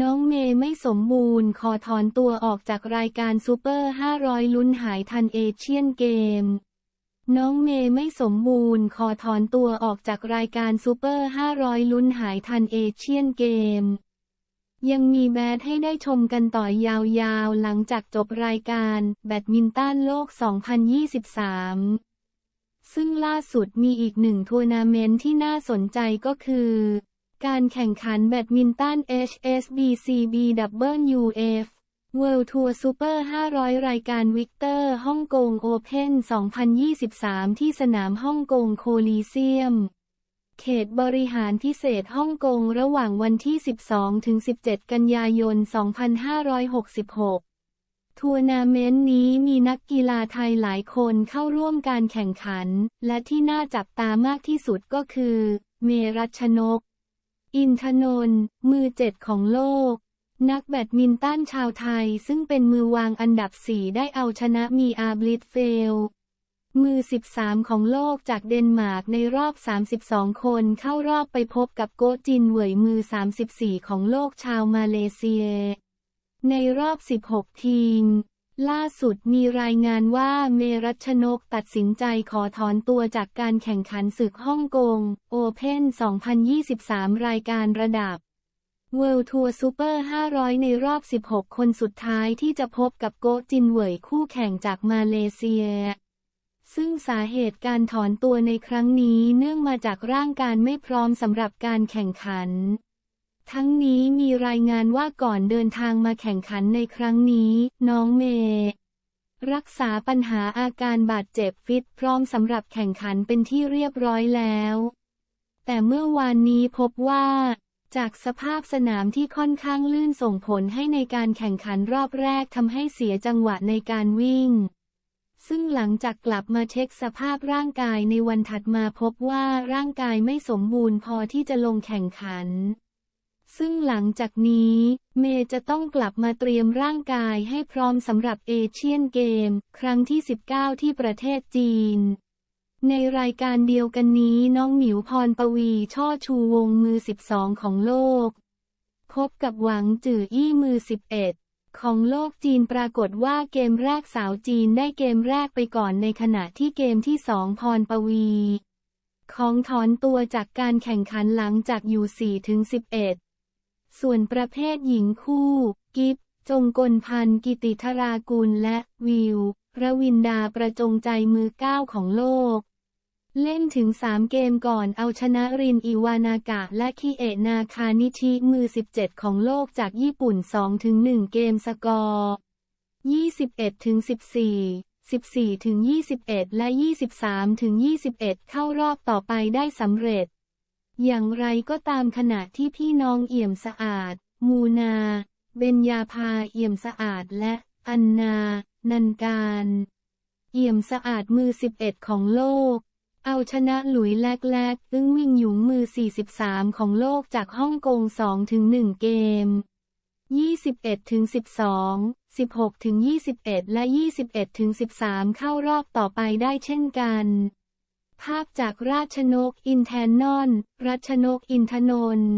น้องเมย์ไม่สมบูรณ์ ขอถอนตัวออกจากรายการซูเปอร์ 500 ลุ้นหายทันเอเชียนเกม น้องเมย์ไม่สมบูรณ์ ขอถอนตัวออกจากรายการซูเปอร์ 500 ลุ้นหายทันเอเชียนเกม ยังมีแบดให้ได้ชมกันต่อยาวๆ หลังจากจบรายการแบดมินตันโลก 2023 ซึ่งล่าสุดมีอีกหนึ่งทัวร์นาเมนต์ที่น่าสนใจก็คือ การแข่งขันแบดมินตัน HSBC BWF World Tour Super 500 รายการวิกเตอร์ฮ่องกงโอเพน2023 ที่สนามฮ่องกงโคลีเซียม เขตบริหารพิเศษฮ่องกงระหว่างวันที่ 12-17 กันยายน 2566 ทัวร์นาเมนต์นี้มีนักกีฬาไทยหลายคนเข้าร่วมการแข่งขัน และที่น่าจับตามากที่สุดก็คือ เมรัชนก อินทนนท์มือเจ็ดของโลก นักแบดมินตันชาวไทยซึ่งเป็นมือวางอันดับ4ได้เอาชนะมีอาบลิตเฟล มือ 13 ของโลกจากเดนมาร์กในรอบ 32 คนเข้ารอบไปพบกับโกจินเหวยมือ 34 ของโลกชาวมาเลเซีย ในรอบ 16 ทีม ล่าสุดมีรายงานว่าเมรัชนกตัดสินใจขอถอนตัวจากการแข่งขันศึกฮ่องกงโอเพ่น 2023 รายการระดับ World Tour Super 500 ในรอบ 16 คนสุดท้ายที่จะพบกับโกจินเหวยคู่แข่งจากมาเลเซีย ซึ่งสาเหตุการถอนตัวในครั้งนี้เนื่องมาจากร่างกายไม่พร้อมสำหรับการแข่งขัน ทั้งนี้มีรายงานว่าก่อนเดินทางมาแข่งขันในครั้งนี้ น้องเมย์รักษาปัญหาอาการบาดเจ็บฟิตพร้อมสำหรับแข่งขันเป็นที่เรียบร้อยแล้ว แต่เมื่อวานนี้พบว่า จากสภาพสนามที่ค่อนข้างลื่นส่งผลให้ในการแข่งขันรอบแรกทำให้เสียจังหวะในการวิ่ง ซึ่งหลังจากกลับมาเช็คสภาพร่างกายในวันถัดมาพบว่าร่างกายไม่สมบูรณ์พอที่จะลงแข่งขัน ซึ่งหลังจากนี้ เมย์จะต้องกลับมาเตรียมร่างกายให้พร้อมสำหรับเอเชียนเกม ครั้งที่ 19 ที่ประเทศจีน ในรายการเดียวกันนี้น้องหมิวพรปวีช่อชูวงมือ 12 ของโลก พบกับหวังจื่ออี้มือ 11 ของโลกจีนปรากฏว่าเกมแรกสาวจีนได้เกมแรกไปก่อนในขณะที่เกมที่สองพรปวีของถอนตัวจากการแข่งขันหลังจากอยู่4ถึง11 ส่วนประเภทหญิงคู่ กิฟจงกลพันธ์กิติธรากุลและวิวระวินดาประจงใจมือเก้าของโลก เล่นถึง 3 เกมก่อนเอาชนะรินอิวานากะและคิเอะนาคานิชิมือ 17 ของโลกจากญี่ปุ่น 2-1 เกมสกอร์ 21-14 14-21 และ 23-21 เข้ารอบต่อไปได้สำเร็จ อย่างไรก็ตามขณะที่พี่น้องเอี่ยมสะอาด มูนา เบญญาภาเอี่ยมสะอาดและ อันนา นันการ เอี่ยมสะอาดมือ 11 ของโลก เอาชนะหลุยแลกแลกอึ้งวิ่งหยุงมือ 43 ของโลกจากฮ่องกง2-1เกม 21-12 16-21 และ 21-13 เข้ารอบต่อไปได้เช่นกัน ภาพจากราชนกอินแทนนอน รัชนกอินทนนท์